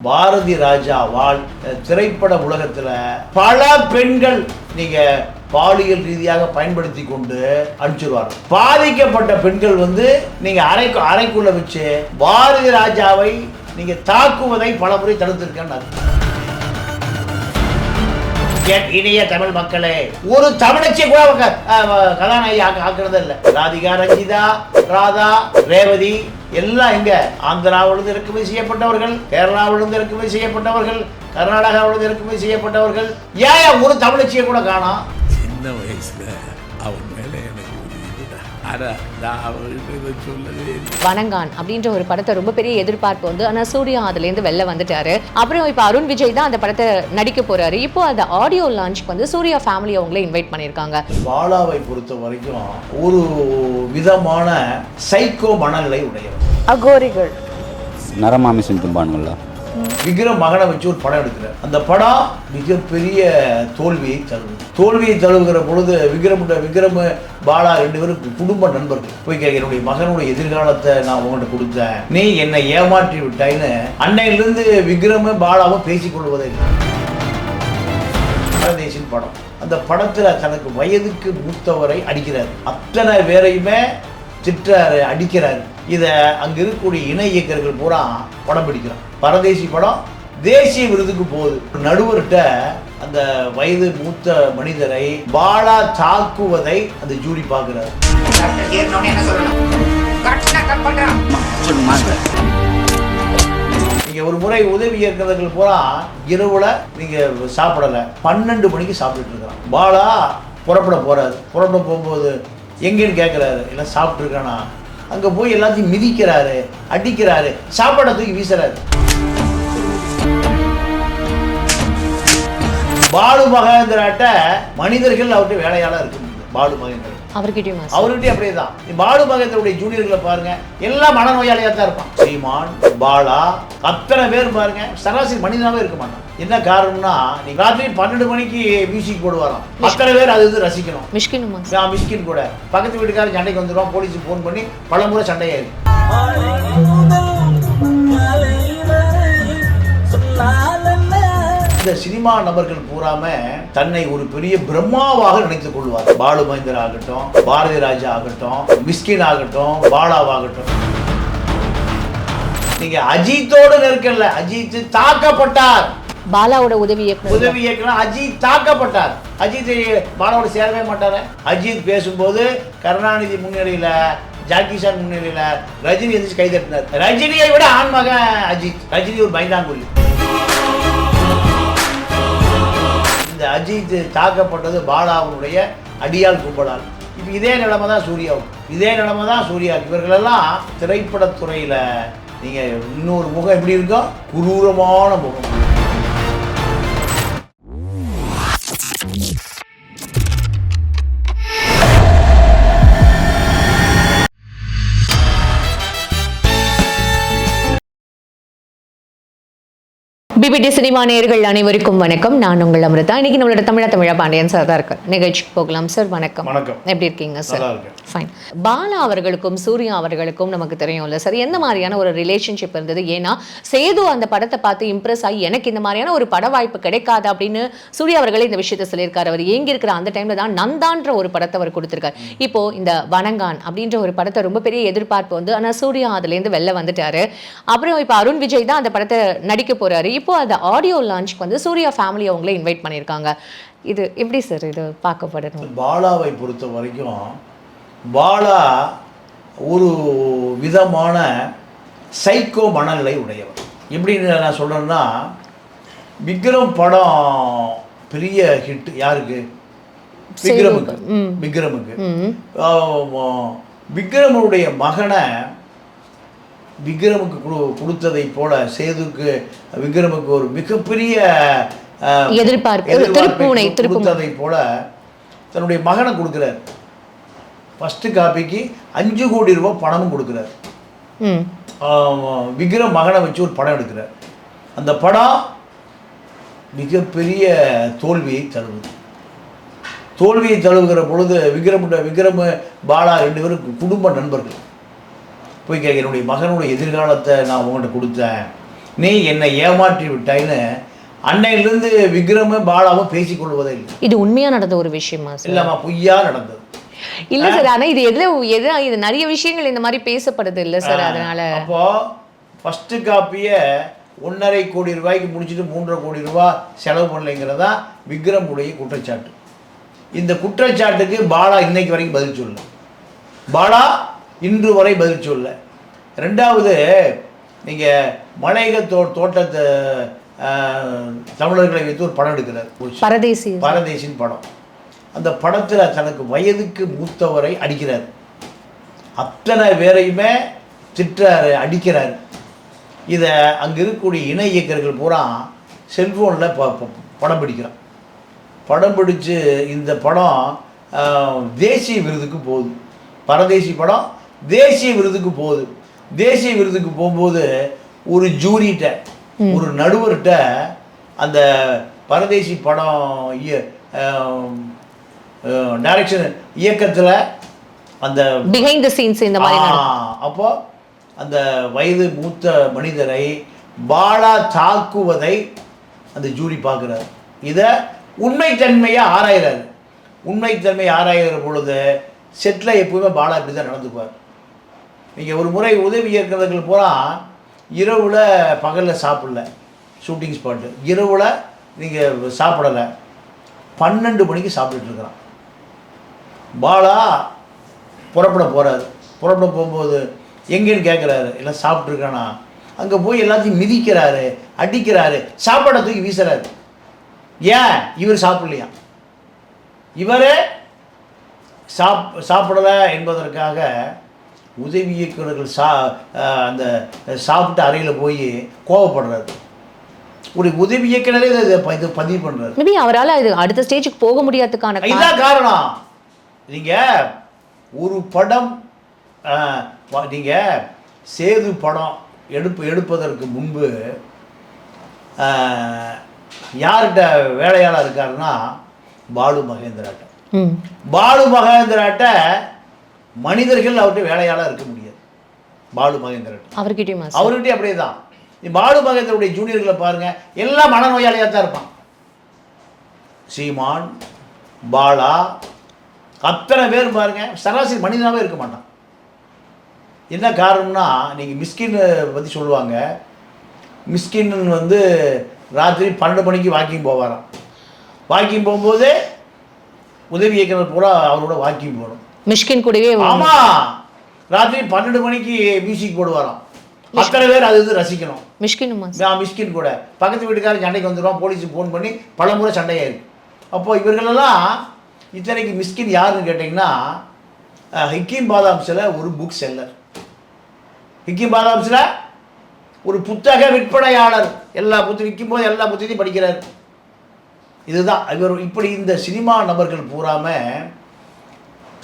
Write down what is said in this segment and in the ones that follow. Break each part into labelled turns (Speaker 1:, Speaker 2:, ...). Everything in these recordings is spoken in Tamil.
Speaker 1: பாரதி ராஜா வாழ் திரைப்பட உலகத்தில் பல பெண்கள் நீங்க பாலியல் ரீதியாக பயன்படுத்தி கொண்டு அனுப்பிச்சிருவார் பாதிக்கப்பட்ட பெண்கள் வந்து நீங்க அறைக்கு அறைக்குள்ள வச்சு பாரதி ராஜாவை நீங்க தாக்குவதை பல முறை தடுத்திருக்கேன் என் தமிழ் மக்களே ஒரு தமிழச்சி கூட அவங்க கதாநாயகி ஆக்க இல்லை ராதிகா ரஞ்சிதா ராதா ரேவதி எல்லாம் எங்க? ஆந்திராவிலிருந்து இறக்குமதி செய்யப்பட்டவர்கள் கேரளாவிலிருந்து இறக்குமதி செய்யப்பட்டவர்கள் கர்நாடகாவிலிருந்து இறக்குமதி செய்யப்பட்டவர்கள். ஏன் ஒரு தமிழச்சியை கூட காணோம்?
Speaker 2: சின்ன வயசுல அவன்
Speaker 3: வணங்கான் அப்படின்ற ஒரு படத்தை ரொம்ப பெரிய எதிர்பார்ப்பு வந்து ஆனா சூர்யா அதுலேருந்து வெளில வந்துட்டாரு. அப்புறம் இப்போ அருண் விஜய் தான் அந்த படத்தை நடிக்க போறாரு. இப்போ அந்த ஆடியோ லான்ச்க்கு வந்து சூர்யா ஃபேமிலி அவங்களே இன்வைட் பண்ணியிருக்காங்க.
Speaker 1: பாலாவை பொறுத்த வரைக்கும் ஒரு விதமான சைக்கோ மனநிலை உடையவர்.
Speaker 4: அகோரிகள்.
Speaker 5: நரமாமிசம் தும்பானுங்களா
Speaker 1: விக்ரம் மகனை வச்சு ஒரு படம் எடுக்கிறார். அந்த படம் மிகப்பெரிய தோல்வியை தழுவுது தோல்வியை தழுவுகிற பொழுது விக்ரம் விக்ரம் பாலா ரெண்டு பேரும் குடும்ப நண்பர்கள். போய் கேட்க என்னுடைய மகனுடைய எதிர்காலத்தை நான் உங்கள்கிட்ட கொடுத்தேன். நீ என்னை ஏமாற்றி விட்டாயின்னு அன்னையிலிருந்து விக்ரம பாலாவும் பேசிக் கொள்வதே இல்லை பாரதேசின் படம். அந்த படத்தில் தனக்கு வயதுக்கு மூத்தவரை அடிக்கிறார். அத்தனை பேரையுமே திட்டாரு அடிக்கிறாரு. இதை அங்கே இருக்கக்கூடிய இணை இயக்கர்கள் பூரா படம் பிடிக்கிறான் பரதேசி படம் தேசிய விருதுக்கு போகுது. நடுவர்கிட்ட அந்த வயது மூத்த மனிதரை பாலா தாக்குவதை அந்த ஜூரி பார்க்கிறார். நீங்க ஒரு முறை உதவி இயக்குநர்கள் பூரா இரவுல நீங்க சாப்பிடல. பன்னெண்டு மணிக்கு சாப்பிட்டுட்டு இருக்கிறான் பாலா புறப்பட போறாரு. புறப்பட போகும்போது எங்கேன்னு கேட்குறாரு எல்லாம் சாப்பிட்ருக்கானா அங்கே போய் எல்லாத்தையும் மிதிக்கிறாரு அடிக்கிறாரு. சாப்பாடை தூக்கி வீசுறாரு. பாலு மகேந்திராட்ட மனிதர்கள் அவர்கிட்ட வேலையாளர் இருக்க முடியும் பாலு மகேந்திரன்.
Speaker 3: அவர்கிட்டயும் ஆசை.
Speaker 1: அவர்கிட்ட அப்படியே தான் பாலு மகேந்திரனுடைய ஜூனியர்களை பாருங்க. எல்லாம் மனநோயாளியா தான் இருப்பான். சீமான் பாலா அத்தனை பேர் பாருங்க. சராசரி மனிதனாவே இருக்க மாட்டான். என்ன காரணம்னா நீ ராத்திரி பன்னெண்டு மணிக்கு மியூசிக் போடுவாராம். அத்தனை பேர் அது இது ரசிக்கணும்.
Speaker 3: மிஷ்கினுமா
Speaker 1: நான் மிஸ்கின் கூட. பக்கத்து வீட்டுக்காரன் சண்டைக்கு வந்துடுவான் போலீஸுக்கு ஃபோன் பண்ணி பலமுறை சண்டையாயிருக்கு இந்த சினிமா நபர்கள் பூராம தன்னை ஒரு பெரிய பிரம்மாவாக நினைத்துக் கொள்வார் பாலு மகேந்திரா ஆகட்டும் பாரதி ராஜா ஆகட்டும் மிஸ்கின் ஆகட்டும் பாலாவாகட்டும் நீங்க அஜித்தோடு நெருக்கல்ல அஜித் தாக்கப்பட்டார்.
Speaker 3: பாலாவோட உதவி இயக்குனர்
Speaker 1: உதவி இயக்குனர் அஜித் தாக்கப்பட்டார். அஜித் பாலாவோட சேரவே மாட்டாரு. அஜித் பேசும்போது கருணாநிதி முன்னிலையில ஜாக்கி சார் முன்னிலையில ரஜினி எந்திரிச்சு கை தட்டினார். ரஜினியை விட ஆண்மகன் அஜித். ரஜினி ஒரு பைந்தாங்குழி இந்த அஜித் தாக்கப்பட்டது பாலாவுடைய அடியால் கும்பலால். இப்போ இதே நிலைமை தான் சூர்யாவும். இதே நிலைமை தான் சூர்யா இவர்களெல்லாம் திரைப்படத்துறையில் நீங்கள் இன்னொரு முகம் எப்படி இருக்கோ? குரூரமான முகம்.
Speaker 3: பிபிடி சினிமா நேயர்கள் அனைவருக்கும் வணக்கம். நான் உங்கள் அமிர்தா. இன்னைக்கு நம்மளோட தமிழா தமிழா பாண்டியன் சார் தான் இருக்கு நிகழ்ச்சிக்கு போகலாம் சார் வணக்கம்.
Speaker 1: வணக்கம்.
Speaker 3: எப்படி இருக்கீங்க சார். ஃபைன் பாலா அவர்களுக்கும் சூர்யா அவர்களுக்கும் நமக்கு தெரியும்ல சார் எந்த மாதிரியான ஒரு ரிலேஷன்ஷிப் இருந்தது? ஏன்னா சேது அந்த படத்தை பார்த்து இம்ப்ரெஸ் ஆகி எனக்கு இந்த மாதிரியான ஒரு பட வாய்ப்பு கிடைக்காது அப்படின்னு சூர்யா அவர்களே இந்த விஷயத்த சொல்லியிருக்காரு. அவர் ஏங்கி இருக்கிற அந்த டைம்ல தான் நந்தான்ற ஒரு படத்தை அவர் கொடுத்திருக்காரு. இப்போ இந்த வணங்கான் அப்படின்ற ஒரு படத்தை ரொம்ப பெரிய எதிர்பார்ப்பு வந்து ஆனா சூர்யா அதுலேருந்து வெளில வந்துட்டாரு. அப்புறம் இப்போ அருண் விஜய் தான் அந்த படத்தை நடிக்க போறாரு. இப்போ அந்த ஆடியோ லான்ச்க்கு வந்து சூர்யா ஃபேமிலி அவங்களே இன்வைட் பண்ணியிருக்காங்க. இது எப்படி சார் இது பார்க்கப்படணும்
Speaker 1: பாலாவை பொறுத்த வரைக்கும் பாலா ஒரு விதமான சைக்கோ மனநிலை உடையவர். எப்படின்னு நான் சொல்கிறேன்னா விக்ரம் படம் பெரிய ஹிட் யாருக்கு? விக்ரமுக்கு. விக்ரமுக்கு. விக்ரமனுடைய மகனை விக்ரமுக்கு கொடு கொடுத்ததை போல சேதுக்கு விக்ரமுக்கு ஒரு மிகப்பெரிய
Speaker 3: எதிர்பார்ப்பு.
Speaker 1: கொடுத்ததை போல தன்னுடைய மகனை கொடுக்குறார். ஃபஸ்ட்டு காப்பிக்கு அஞ்சு கோடி ரூபாய் பணமும் கொடுக்குறார். விக்ரம் மகனை வச்சு ஒரு படம் எடுக்கிறார். அந்த படம் மிகப்பெரிய தோல்வியை தழுவுது. தோல்வியை தழுவுகிற பொழுது விக்ரம் விக்ரம் பாலா ரெண்டு பேரும் குடும்ப நண்பர்கள். போய் கேட்க என்னுடைய மகனுடைய எதிர்காலத்தை நான் உங்கள்கிட்ட கொடுத்தேன். நீ என்னை ஏமாற்றி விட்டாய்ன்னு அன்னையிலிருந்து விக்ரமும் பாலாவும் பேசிக்கொள்வதே இல்லை.
Speaker 3: இது உண்மையா நடந்த ஒரு விஷயமா
Speaker 1: இல்லம்மா பொய்யா நடந்தது.
Speaker 3: இல்ல சார் ஆனா இது எது எது இது நிறைய விஷயங்கள் இந்த மாதிரி பேசப்படுது இல்ல சார் அதனால.
Speaker 1: அப்போ ஃபர்ஸ்ட் காப்பியை ஒன்றரை கோடி ரூபாய்க்கு முடிச்சுட்டு மூன்றரை கோடி ரூபாய் செலவு பண்ணலைங்கிறதா விக்ரமுடைய குற்றச்சாட்டு. இந்த குற்றச்சாட்டுக்கு பாலா இன்னைக்கு வரைக்கும் பதில் சொல்லல. பாலா இன்று வரை பதில் சொல்லல ரெண்டாவது நீங்கள் மலையக தோ தோட்டத்தை தமிழர்களை வைத்து ஒரு படம் எடுக்கிறார்.
Speaker 3: பரதேசி.
Speaker 1: பரதேசின் படம். அந்த படத்தில் தனக்கு வயதுக்கு மூத்தவரை அடிக்கிறார். அத்தனை பேரையுமே திட்டுறாரு அடிக்கிறாரு. இதை அங்கே இருக்கக்கூடிய இணை இயக்கர்கள் பூரா செல்ஃபோனில் ப படம் பிடிக்கிறான். படம் பிடிச்சு இந்த படம் தேசிய விருதுக்கு போகுது. பரதேசி படம் தேசிய விருதுக்கு போகுது. தேசிய விருதுக்கு போகும்போது ஒரு ஜூரிட்ட ஒரு நடுவர்கிட்ட அந்த பரதேசி படம் டைரக்ஷன் இயக்கத்தில் அந்த
Speaker 3: பிஹைண்ட் த சீன்ஸ் இந்த மாதிரி.
Speaker 1: அப்போ அந்த வயது மூத்த மனிதரை பாலா தாக்குவதை அந்த ஜூரி பார்க்குறாரு. இதை உண்மைத்தன்மையை ஆராயிறாரு. உண்மைத்தன்மையை ஆராயிற பொழுது செட்டில் எப்பவுமே பாலா இப்படி தான் நடந்துக்குவார். நீங்கள் ஒரு முறை உதவி இயக்குநர்கள் பூரா இரவில் பகலில் சாப்பிடல ஷூட்டிங் ஸ்பாட்டு இரவில் நீங்கள் சாப்பிடலை. பன்னெண்டு மணிக்கு சாப்பிட்டுட்டுருக்குறான் பாலா புறப்பட போகிறாரு புறப்பட போகும்போது எங்கேன்னு கேட்குறாரு எல்லாம் சாப்பிட்ருக்கானா அங்கே போய் எல்லாத்தையும் மிதிக்கிறாரு அடிக்கிறாரு சாப்பாடை தூக்கி வீசுறாரு. ஏன்? இவர் சாப்பிட்லையா? இவரே சாப் சாப்பிடலை என்பதற்காக உதவி இயக்குநர்கள் சா அந்த சாப்பிட்ட அறையில் போய் கோவப்படுறாரு. ஒரு உதவி இயக்குனரே இதை பதிவு பண்ணுறாரு
Speaker 3: மேபி அவரால இது அடுத்த ஸ்டேஜுக்கு போக முடியாததுக்கான
Speaker 1: இதான் காரணம். நீங்க ஒரு படம் ஆஹ், வா- நீங்க சேது படம் எடுப்பு எடுப்பதற்கு முன்பு யார்கிட்ட வேலையாளர் இருக்காருன்னா பாலு மகேந்திராட்ட. பாலு மகேந்திராட்ட மனிதர்கள் அவர்கிட்ட வேலையாளர் இருக்க முடியாது. பாலு மகேந்திராட்ட
Speaker 3: அவர்கிட்டயுமா
Speaker 1: அவர்கிட்டயும் அப்படியே தான் பாலு மகேந்திரனுடைய ஜூனியர்களை பாருங்க. எல்லாம் மனநோயாளியாக தான் இருப்பான். சீமான் பாலா அத்தனை பேர் பாருங்க சராசரி மனிதனாகவே இருக்க மாட்டான். என்ன காரணம்னா நீங்கள் மிஸ்கின் பற்றி சொல்லுவாங்க. மிஸ்கின் வந்து ராத்திரி பன்னெண்டு மணிக்கு வாக்கிங் போவாராம். வாக்கிங் போகும்போது உதவி இயக்குனர் பூரா அவரோட வாக்கிங் போகணும்.
Speaker 3: மிஷ்கின் கூடவே
Speaker 1: ஆமா. ராத்திரி பன்னெண்டு மணிக்கு மியூசிக் போடுவாராம். அத்தனை பேர் அது இது ரசிக்கணும்.
Speaker 3: மிஷ்கினுமா
Speaker 1: மிஸ்கின் கூட. பக்கத்து வீட்டுக்காரர் சண்டைக்கு வந்துடுவான் போலீஸுக்கு ஃபோன் பண்ணி பல முறை சண்டையாயிருக்கு. அப்போ இவர்களெல்லாம் இத்தனைக்கு மிஸ்கின் யாருன்னு கேட்டிங்கன்னா ஹிக்கீம் பாதாம்ஸில் ஒரு புக் செல்லர் ஹிக்கீம் பாதாம்ஸில் ஒரு புத்தக விற்பனையாளர். எல்லா புத்தகம் விற்கும் போது எல்லா புத்தகத்தையும் படிக்கிறார். இதுதான். இவர் இப்படி இந்த சினிமா நபர்கள் பூராம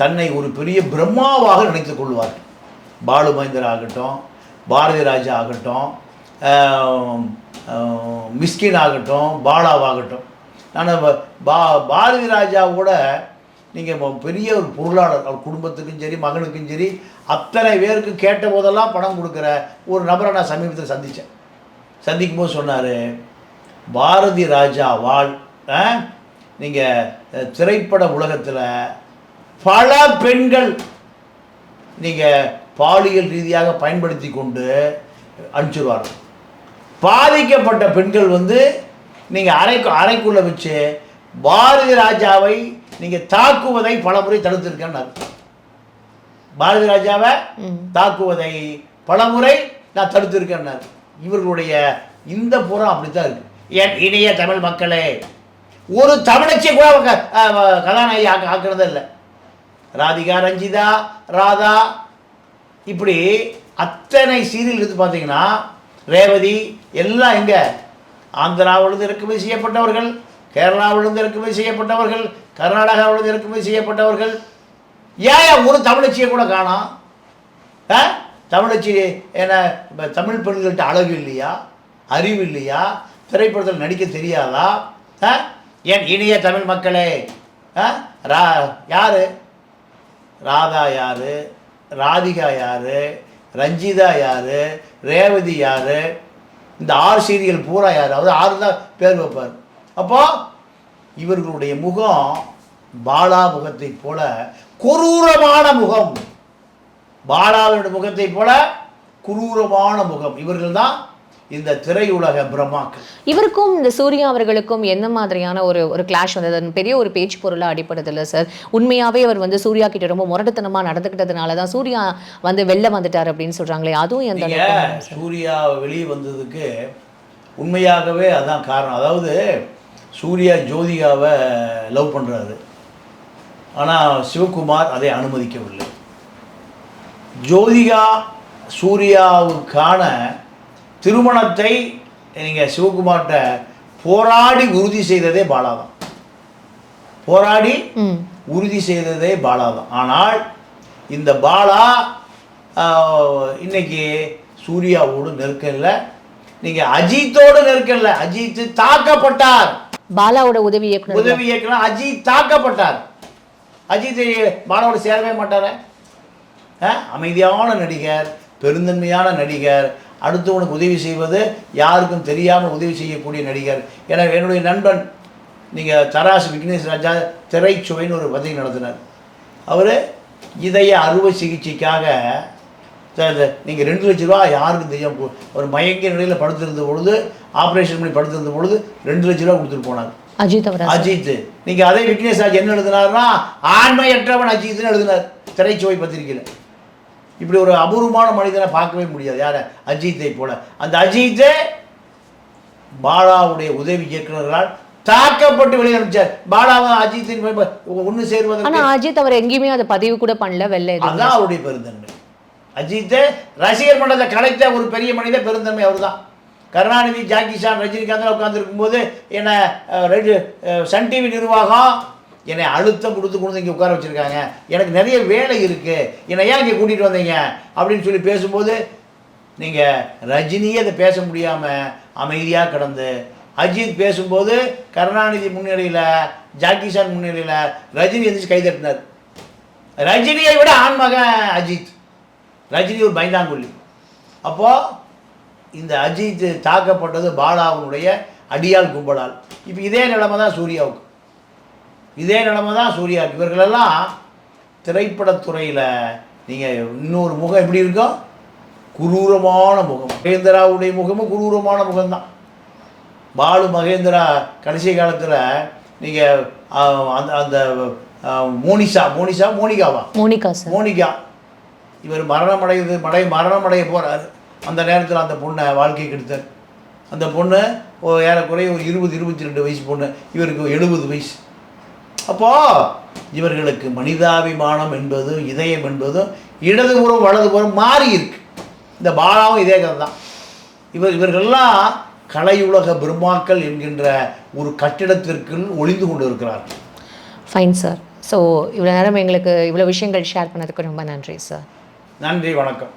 Speaker 1: தன்னை ஒரு பெரிய பிரம்மாவாக நினைத்து கொள்வார் பாலு மகேந்திரா ஆகட்டும் பாரதி ராஜா ஆகட்டும் மிஸ்கின் ஆகட்டும் பாலாவாகட்டும் நான் பா பாரதி ராஜாவோட நீங்கள் பெரிய ஒரு பொருளாளர். அவர் குடும்பத்துக்கும் சரி மகனுக்கும் சரி அத்தனை பேருக்கு கேட்ட போதெல்லாம் பணம் கொடுக்குற ஒரு நபரை நான் சமீபத்தில் சந்தித்தேன். சந்திக்கும் போது சொன்னார் பாரதி ராஜா வாழ் நீங்கள் திரைப்பட உலகத்தில் பல பெண்கள் நீங்கள் பாலியல் ரீதியாக பயன்படுத்தி கொண்டு அனுப்பிச்சிருவார் பாதிக்கப்பட்ட பெண்கள் வந்து நீங்கள் அறைக்கு அறைக்குள்ளே வச்சு பாரதி ராஜாவை நீங்கள் தாக்குவதை பலமுறை தடுத்திருக்கேன்னாரு பாரதி ராஜாவை. தாக்குவதை பலமுறை நான் தடுத்திருக்கேன்னாரு இவர்களுடைய இந்த புறம் அப்படித்தான் இருக்கு. என் இனிய தமிழ் மக்களே ஒரு தமிழச்சியை கூட கதாநாயகி ஆக்க ஆக்குறதே இல்லை. ராதிகா ரஞ்சிதா ராதா. இப்படி அத்தனை சீரியல் எடுத்து பார்த்தீங்கன்னா ரேவதி எல்லாம் எங்கே? ஆந்திராவிலிருந்து இறக்குமதி செய்யப்பட்டவர்கள் கேரளாவிலிருந்து இறக்குமதி செய்யப்பட்டவர்கள் கர்நாடகாவிலிருந்து இறக்குமதி செய்யப்பட்டவர்கள். ஏன் ஒரு தமிழச்சியை கூட காணாம்? ஆ? தமிழச்சி என்ன தமிழ் பெண்கள்கிட்ட அழகு இல்லையா? அறிவு இல்லையா? திரைப்படத்தில் நடிக்க தெரியாதா? ஆ? என் இனிய தமிழ் மக்களே ஆ? ரா யார்? ராதா யார்? ராதிகா யார்? ரஞ்சிதா யார்? ரேவதி யார்? இந்த ஆறு சீரியல் பூரா யார்? அவர் ஆறு தான் பேர் வைப்பார். அப்போ இவர்களுடைய முகம் பாலா முகத்தை போல கொரூரமான முகம். பாலாவினுடைய முகத்தை போல குரூரமான முகம். இவர்கள் தான் இந்த திரையுலக பிரம்மாக்கள்
Speaker 3: இவருக்கும் இந்த சூர்யா அவர்களுக்கும் என்ன மாதிரியான ஒரு ஒரு கிளாஷ் வந்தது பெரிய ஒரு பேச்சு பொருளா அடிப்படுது இல்லை சார் உண்மையாவே அவர் வந்து சூர்யா கிட்ட ரொம்ப முரட்டுத்தனமா நடந்துக்கிட்டதுனால தான் சூர்யா வந்து வெளில வந்துட்டார் அப்படின்னு சொல்றாங்களே அதுவும் எந்த
Speaker 1: சூர்யா வெளியே வந்ததுக்கு உண்மையாகவே அதான் காரணம். அதாவது சூர்யா ஜோதிகாவை லவ் பண்றாரு. ஆனால் சிவகுமார் அதை அனுமதிக்கவில்லை. ஜோதிகா சூர்யாவுக்கான திருமணத்தை நீங்கள் சிவகுமார்கிட்ட போராடி உறுதி செய்ததே பாலா தான் போராடி உறுதி செய்ததே பாலா தான் ஆனால் இந்த பாலா இன்னைக்கு சூர்யாவோடு நெருக்கம் இல்லை நீங்கள் அஜித்தோடு நெருக்கம் இல்லை அஜித் தாக்கப்பட்டார்.
Speaker 3: பாலாவோட உதவி இயக்குனர்
Speaker 1: உதவி இயக்குனர் அஜித் தாக்கப்பட்டார். அஜித் பாலாவோட சேரவே மாட்டாரே? அமைதியான நடிகர் பெருந்தன்மையான நடிகர் அடுத்தவனுக்கு உதவி செய்வது யாருக்கும் தெரியாமல் உதவி செய்யக்கூடிய நடிகர். எனக்கு என்னுடைய நண்பன் நீங்கள் தராசு விக்னேஷ் ராஜா திரைச்சுவைன்னு ஒரு பதவி நடத்தினார். அவர் இதய அறுவை சிகிச்சைக்காக நீங்கள் ரெண்டு லட்ச ரூபா யாருக்கும் தெரியாம ஒரு மயங்கிய நிலையில் படுத்திருந்த பொழுது ஆப்ரேஷன் பண்ணி படுத்திருந்த பொழுது ரெண்டு லட்ச ரூபா கொடுத்துட்டு போனார்.
Speaker 3: அஜித் அவரா?
Speaker 1: அஜித். நீங்க அதே விக்னேஷ் ராஜ் என்ன எழுதினார்னா ஆண்மையற்றவன் அஜித்னு எழுதினார். திரைச்சுவை பத்திரிகையில். இப்படி ஒரு அபூர்வமான மனிதனை பார்க்கவே முடியாது. யார? அஜித்தை போல. அந்த அஜித்தே பாலாவுடைய உதவி இயக்குனர்களால் தாக்கப்பட்டு வெளியே அனுப்பிச்சார். பாலாவை அஜித்தின் ஒன்று
Speaker 3: ஆனா
Speaker 1: சேர்வதற்கு
Speaker 3: அஜித் அவர் எங்கேயுமே அதை பதிவு கூட பண்ணல வெளில எதுவும்.
Speaker 1: அதான் அவருடைய பெருந்தன்மை. அஜித் ரசிகர் மன்றத்தை கலைத்த ஒரு பெரிய மனித பெருந்தன்மை அவர்தான். கருணாநிதி ஜாக்கி சான் ரஜினிகாந்த் உட்காந்துருக்கும் போது என்னை சன் டிவி நிர்வாகம் என்னை அழுத்தம் கொடுத்து கொண்டு இங்கே உட்கார வச்சுருக்காங்க. எனக்கு நிறைய வேலை இருக்குது என்னை ஏன் இங்கே கூட்டிகிட்டு வந்தீங்க? அப்படின்னு சொல்லி பேசும்போது நீங்கள் ரஜினியே அதை பேச முடியாமல் அமைதியாக கிடந்து அஜித் பேசும்போது கருணாநிதி முன்னிலையில் ஜாக்கிசான் முன்னிலையில் ரஜினி எந்திரிச்சு கை தட்டினார். ரஜினியை விட ஆண்மகன் அஜித். ரஜினி ஒரு பயந்தாங்குள்ளி அப்போது இந்த அஜித் தாக்கப்பட்டது பாலாவுடைய அடியால் கும்பலால். இப்போ இதே நிலைமை தான் சூர்யாவுக்கு. இதே நிலைமை தான் சூர்யாவுக்கு இவர்களெல்லாம் திரைப்படத்துறையில் நீங்கள் இன்னொரு முகம் எப்படி இருக்கும் குரூரமான முகம். மகேந்திராவுடைய முகமும் குரூரமான முகம்தான். பாலு மகேந்திரா கடைசி காலத்தில் நீங்கள் அந்த அந்த மோனிஷா மோனிஷா மோனிகாவா?
Speaker 3: Monica
Speaker 1: Monica. இவர் மரணம் அடையுது மடை மரணம் அடைய போகிறார் அந்த நேரத்தில் அந்த பொண்ணை வாழ்க்கை கெடுத்தார் அந்த பொண்ணு ஏறக்குறைய ஒரு இருபது இருபத்தி ரெண்டு வயசு பொண்ணு. இவருக்கு எழுபது வயசு. அப்போது இவர்களுக்கு மனிதாபிமானம் என்பதும் இதயம் என்பதும் இடதுபுறம் வலதுபுறம் மாறி இருக்கு. இந்த பாலாவும் இதே கதை தான். இவர் இவர்கள்லாம் கலையுலக பிரம்மாக்கள் என்கின்ற ஒரு கட்டிடத்திற்குள் ஒளிந்து கொண்டு இருக்கிறார்கள்
Speaker 3: ஃபைன் சார் ஸோ இவ்வளோ நேரம் எங்களுக்கு இவ்வளோ விஷயங்கள் ஷேர் பண்ணதுக்கு ரொம்ப நன்றி சார்
Speaker 1: நன்றி வணக்கம்.